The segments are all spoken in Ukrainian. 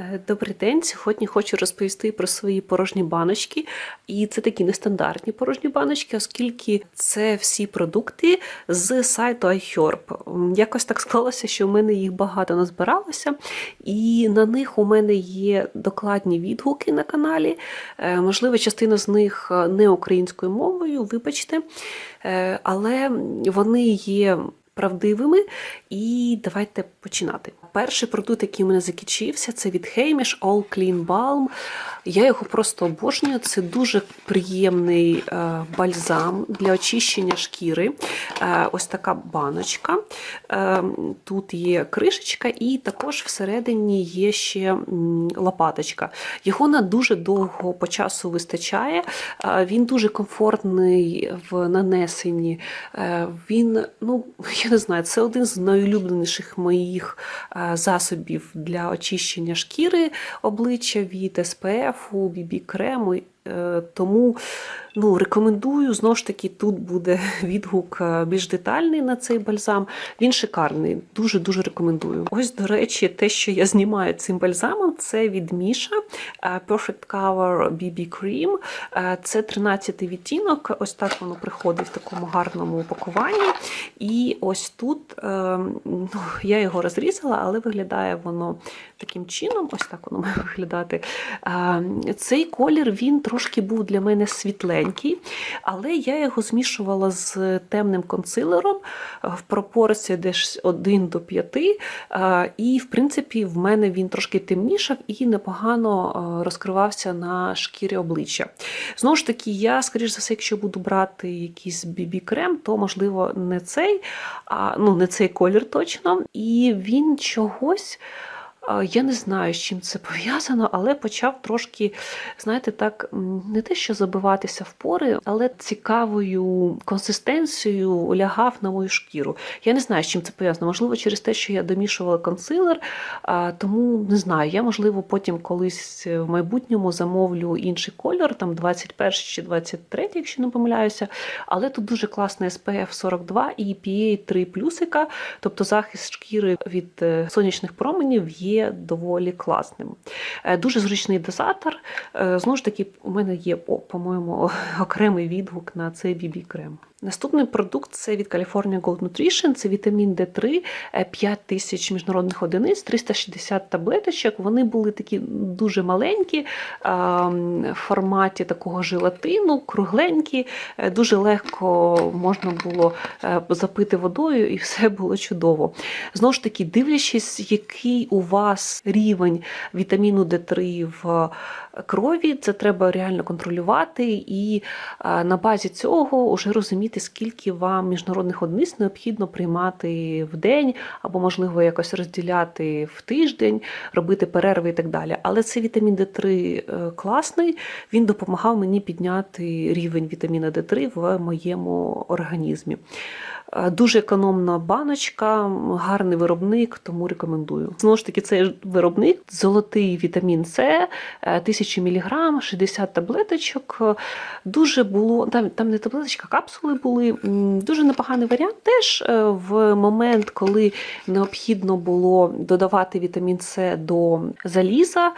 Е, Добрий день. Сьогодні хочу розповісти про свої порожні баночки. І це такі нестандартні порожні баночки, оскільки це всі продукти з сайту iHerb. Якось так склалося, що в мене їх багато назбиралося, і на них у мене є докладні відгуки на каналі. Е, Можливо, частина з них е, не українською мовою, вибачте, але вони є правдивими. І давайте починати. Перший продукт, який у мене закінчився, це від Hamish All Clean Balm. Я його просто обожнюю. Це дуже приємний е, бальзам для очищення шкіри. Е, ось така баночка. Е, тут є кришечка, і також всередині є ще лопаточка. Його на дуже довго по часу вистачає. Він дуже комфортний в нанесенні. Він, ну, я не знаю, це один з найулюбленіших моїх засобів для очищення шкіри обличчя від СПФ, BB крему. Е, Тому ну, рекомендую. Знову ж таки, тут буде відгук е, більш детальний на цей бальзам. Він шикарний, дуже-дуже рекомендую. Ось, до речі, те, що я знімаю цим бальзамом, це від Міша е, Perfect Cover BB Cream. Це 13 відтінок. Ось так воно приходить в такому гарному упакуванні. І ось тут ну, я його розрізала, але виглядає воно таким чином. Ось так воно має виглядати. Цей колір він трошки був для мене світленький, але я його змішувала з темним консилером в пропорції десь 1 до 5. е, І, в принципі, в мене він трошки темнішав і непогано розкривався на шкірі обличчя. Знову ж таки, я, скоріш за все, якщо буду брати якийсь BB-крем, то можливо не цей, а ну не цей колір точно. І він чогось. Я не знаю, з чим це пов'язано, але почав трошки, знаєте, так не те, що забиватися в пори, але цікавою консистенцією лягав на мою шкіру. Я не знаю, з чим це пов'язано. Можливо, через те, що я домішувала консилер, тому не знаю. Я, можливо, потім колись в майбутньому замовлю інший кольор, там 21 чи 23, якщо не помиляюся. Але тут дуже класний SPF 42 і EPA 3 плюсика, тобто захист шкіри від е, сонячних променів є доволі класним. Е, Дуже зручний дозатор. Е, Знову ж таки, у мене є, по-моєму, окремий відгук на цей BB-крем. Наступний продукт це від California Gold Nutrition, це вітамін D3, 5 тисяч міжнародних одиниць, 360 таблеточок. Вони були такі дуже маленькі, в форматі такого желатину, кругленькі, е, дуже легко можна було е, запити водою, і все було чудово. Знову ж таки, дивлячись, який у вас рівень вітаміну D3 в крові, це треба реально контролювати, і на базі цього вже розуміти, скільки вам міжнародних одиниць необхідно приймати в день, або, можливо, якось розділяти в тиждень, робити перерви і так далі. Але цей вітамін D3 е, класний, він допомагав мені підняти рівень вітаміна D3 в моєму організмі. Е, Дуже економна баночка, гарний виробник, тому рекомендую. Знову ж таки, цей виробник золотий вітамін С, е, 1000 мг, 60 таблеточок. Е, Дуже було там, там не таблеточка, капсули були. Дуже непоганий варіант. Теж е, в момент, коли необхідно було додавати вітамін С до заліза,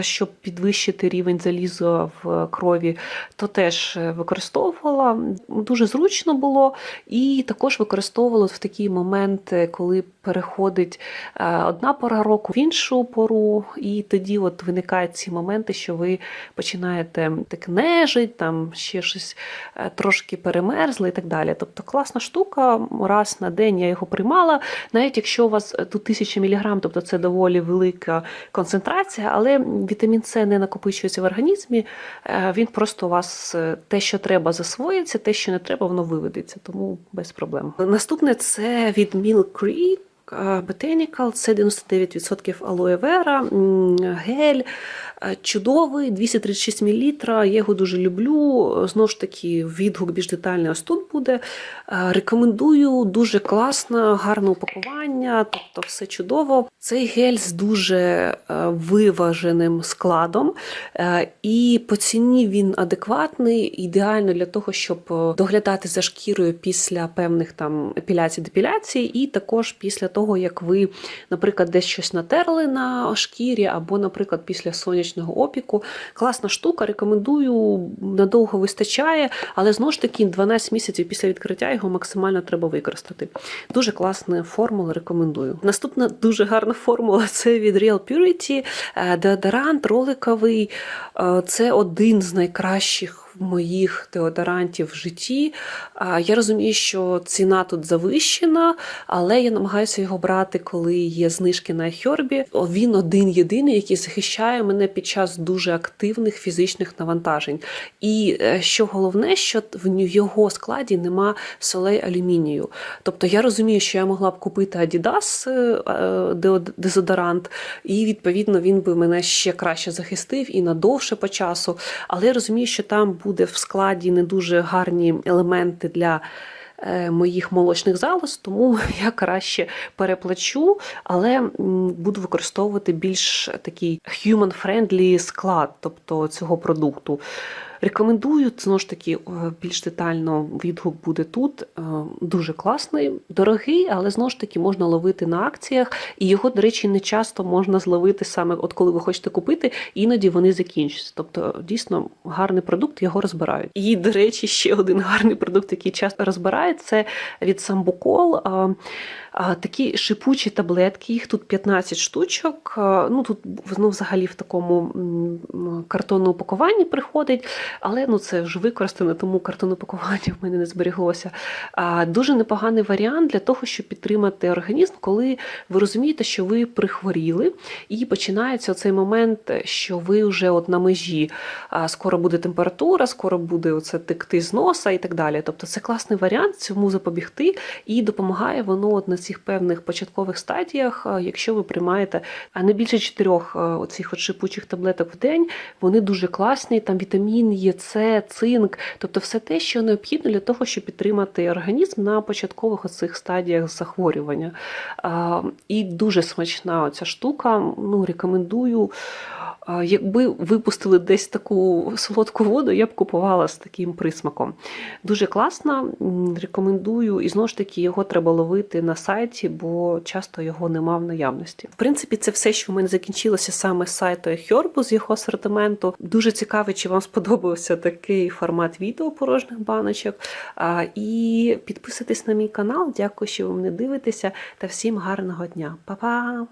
щоб підвищити рівень заліза в крові, то теж використовувала. Дуже зручно було. І також використовувала в такі моменти, коли переходить е, одна пора року в іншу пору, і тоді от виникають ці моменти, що ви починаєте так нежить, там ще щось е, трошки перемерзли і так далі. Тобто класна штука, раз на день я його приймала, навіть якщо у вас тут 1000 мг, тобто це доволі велика концентрація, але вітамін С не накопичується в організмі, е, він просто у вас те, що треба, засвоїться, те, що не треба, воно виведеться, тому без проблем. Наступне це від Creek. Botanical, це 99% алоe вера, гель, чудовий, 236 мл, я його дуже люблю. Знову ж таки, відгук більш детальний ось тут буде. Рекомендую, дуже класно, гарне упакування, тобто все чудово. Цей гель з дуже виваженим складом, і по ціні він адекватний, ідеально для того, щоб доглядати за шкірою після певних там епіляцій, депіляцій, і також після того, того, як ви, наприклад, десь щось натерли на шкірі, або, наприклад, після сонячного опіку. Класна штука, рекомендую, надовго вистачає, але знову ж таки 12 місяців після відкриття його максимально треба використати. Дуже класна формула, рекомендую. Наступна дуже гарна формула це від Real Purity. Е, Деодорант роликовий. Е, Це один з найкращих моїх деодорантів в житті. Я розумію, що ціна тут завищена, але я намагаюся його брати, коли є знижки на Хьорбі. Він один єдиний, який захищає мене під час дуже активних фізичних навантажень. І е, що головне, що в його складі нема солей алюмінію. Тобто я розумію, що я могла б купити Adidas е, е, дезодорант, і відповідно він би мене ще краще захистив і надовше по часу. Але я розумію, що там буде в складі не дуже гарні елементи для. е, Моїх молочних залоз, тому я краще переплачу, але буду використовувати більш такий human-friendly склад, тобто цього продукту. Рекомендую, знову ж таки, е, більш детально відгук буде тут. Е, Дуже класний, дорогий, але знову ж таки можна ловити на акціях. І його, до речі, не часто можна зловити саме, от коли ви хочете купити, іноді вони закінчуються. Тобто, дійсно гарний продукт, його розбирають. І, до речі, ще один гарний продукт, який часто розбирають, це від Самбукол. Такі шипучі таблетки, їх тут 15 штучок. Ну тут ну, взагалі в такому картонному упакуванні приходить, але ну це вже використане, тому картонне пакування в мене не зберіглося. Дуже непоганий варіант для того, щоб підтримати організм, коли ви розумієте, що ви прихворіли, і починається цей момент, що ви вже от на межі. Скоро буде температура, скоро буде оце текти з носа і так далі. Тобто це класний варіант цьому запобігти і допомагає воно от на цих певних початкових стадіях, якщо ви приймаєте не більше чотирьох оцих от шипучих таблеток в день, вони дуже класні. Там вітамін є, С, цинк, тобто все те, що необхідно для того, щоб підтримати організм на початкових оцих стадіях захворювання. І дуже смачна ця штука. Ну, рекомендую. Якби випустили десь таку солодку воду, я б купувала з таким присмаком. Дуже класно, м, рекомендую. І знову ж таки, його треба ловити на сайті, бо часто його нема в наявності. В принципі, це все, що в мене закінчилося саме з сайту Хьорбу, з його асортименту. Дуже цікаво, чи вам сподобався такий формат відео порожніх баночок. І підписуйтесь на мій канал. Дякую, що ви мене дивитеся. Та всім гарного дня. Па-па!